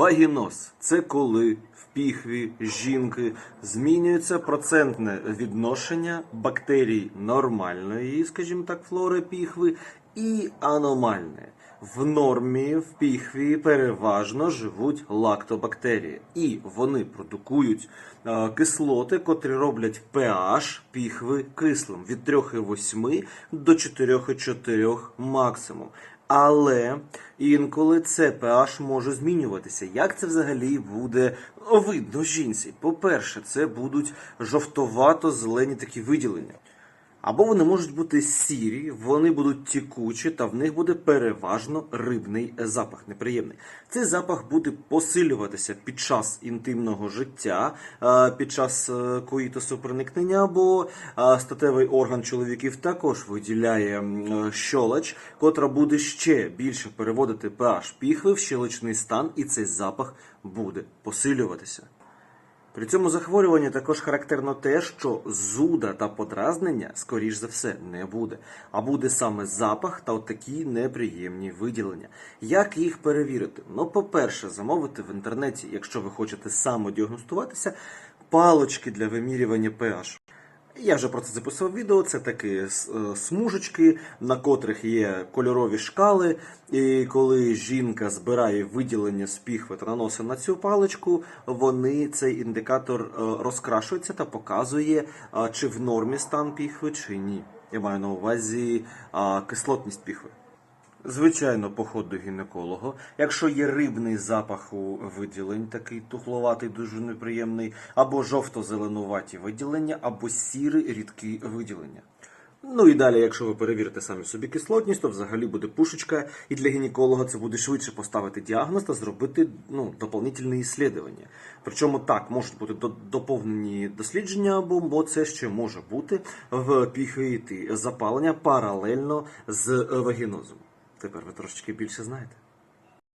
Вагіноз це коли в піхві жінки змінюється процентне відношення бактерій нормальної, скажімо так, флори піхви і аномальної. В нормі в піхві переважно живуть лактобактерії, і вони продукують е, кислоти, котрі роблять pH піхви кислим від 3,8 до 4,4 максимум. Але інколи це pH може змінюватися. Як це взагалі буде видно жінці? По-перше, це будуть жовтовато-зелені такі виділення. Або вони можуть бути сірі, вони будуть тікучі, та в них буде переважно рибний запах, неприємний. Цей запах буде посилюватися під час інтимного життя, е, під час е, коїтусу проникнення, або е, статевий орган чоловіків також виділяє щолоч, котра буде ще більше переводити pH піхви в щелочний стан, і цей запах буде посилюватися. При цьому захворюванні також характерно те, що зуда та подразнення, скоріш за все, не буде, а буде саме запах та от такі неприємні виділення. Як їх перевірити? Ну, по-перше, замовити в інтернеті, якщо ви хочете самодіагностуватися, палочки для вимірювання pH. Я вже про це записував відео. Це такі е, смужечки, на котрих є кольорові шкали. І коли жінка збирає виділення з піхви та наносить на цю паличку, вони цей індикатор е, розкрашується та показує, чи в нормі стан піхви, чи ні. Я маю на увазі кислотність піхви. Звичайно, поход до гінеколога. Якщо є рибний запах у виділень, такий тухловатий, дуже неприємний, або жовто-зеленуваті виділення, або сірі рідкі виділення. Ну і далі, якщо ви перевірите самі собі кислотність, то взагалі буде пушечка, і для гінеколога це буде швидше поставити діагноз та зробити ну, доповнительне іслідування. Причому так можуть бути доповнені дослідження, або бо це ще може бути в піхві запалення паралельно з вагінозом. Тепер ви трошечки більше знаєте.